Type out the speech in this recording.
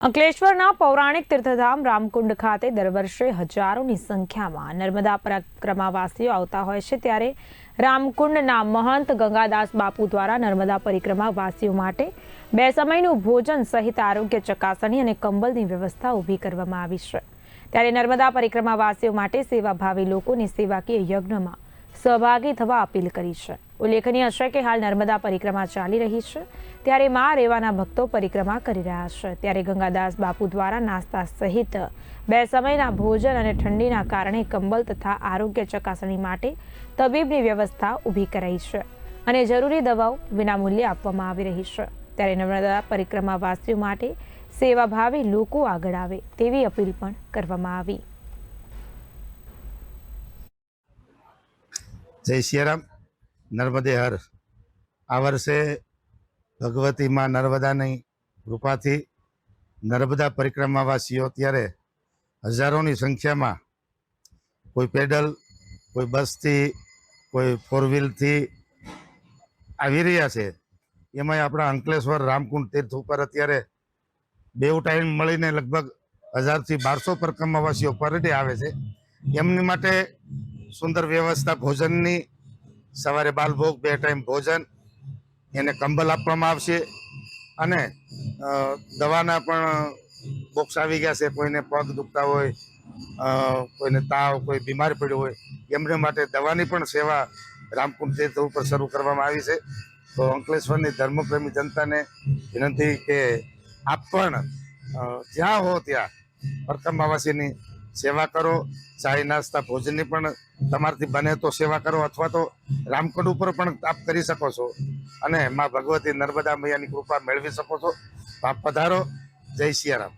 અંકલેશ્વરના પૌરાણિક તીર્થધામ રામકુંડ ખાતે દર વર્ષે હજારોની સંખ્યામાં નર્મદા પરિક્રમાવાસીઓ આવતા હોય છે ત્યારે રામકુંડના મહંત ગંગાદાસ બાપુ દ્વારા નર્મદા પરિક્રમાવાસીઓ માટે બે સમયનું ભોજન સહિત આરોગ્ય ચકાસણી અને કંબલની વ્યવસ્થા ઊભી કરવામાં આવી છે. ત્યારે નર્મદા પરિક્રમાવાસીઓ માટે સેવાભાવી લોકોની સેવાકીય યજ્ઞમાં સહભાગી થવા અપીલ કરી છે. ઉલ્લેખનીય છે કે હાલ નર્મદા પરિક્રમા ચાલી રહી છે. ત્યારે મા રેવાના ભક્તો પરિક્રમા કરી રહ્યા છે. ત્યારે ગંગાદાસ બાપુ દ્વારા નાસ્તા સહિત બે સમયના ભોજન અને ઠંડીના કારણે કંબલ તથા આરોગ્ય ચકાસણી માટે તબીબની વ્યવસ્થા ઊભી કરાઈ છે અને જરૂરી દવાઓ વિનામૂલ્યે આપવામાં આવી રહી છે. ત્યારે નર્મદા પરિક્રમા વાસીઓ માટે સેવાભાવી લોકો આગળ આવે તેવી અપીલ પણ કરવામાં આવી. જય સિયારામ. નર્મદે હર. આ વર્ષે ભગવતી માં નર્મદાની કૃપાથી નર્મદા પરિક્રમાવાસીઓ અત્યારે હજારોની સંખ્યામાં કોઈ પેડલ, કોઈ બસથી, કોઈ ફોર વ્હીલથી આવી રહ્યા છે. એમાંય આપણા અંકલેશ્વર રામકુંડ તીર્થ ઉપર અત્યારે બેઉ ટાઈમ મળીને લગભગ હજારથી બારસો પરિક્રમાવાસીઓ પર ડે આવે છે. એમની માટે સુંદર વ્યવસ્થા, ભોજનની સવારે બાલભોગ બે ટાઈમ ભોજન, એને કંબલ આપવામાં આવશે. અને દવાના પણ બોક્સ આવી ગયા છે, કોઈને પગ દુખતા હોય કોઈને તાવ, કોઈ બીમાર પડ્યો હોય, એમને માટે દવાની પણ સેવા રામકુંડ તીર્થ ઉપર શરૂ કરવામાં આવી છે. તો અંકલેશ્વરની ધર્મપ્રેમી જનતાને વિનંતી કે આપ પણ જ્યાં હો ત્યાં પરકમાવાસીની સેવા કરો ચાય નાસ્તા, ભોજનની પણ તમારથી બને તો સેવા કરો અથવા તો રામકડ ઉપર પણ આપ કરી શકો છો. અને માં ભગવતી નર્મદા મૈયાની કૃપા મેળવી શકો છો. પાપ પધારો. જય સિયારામ.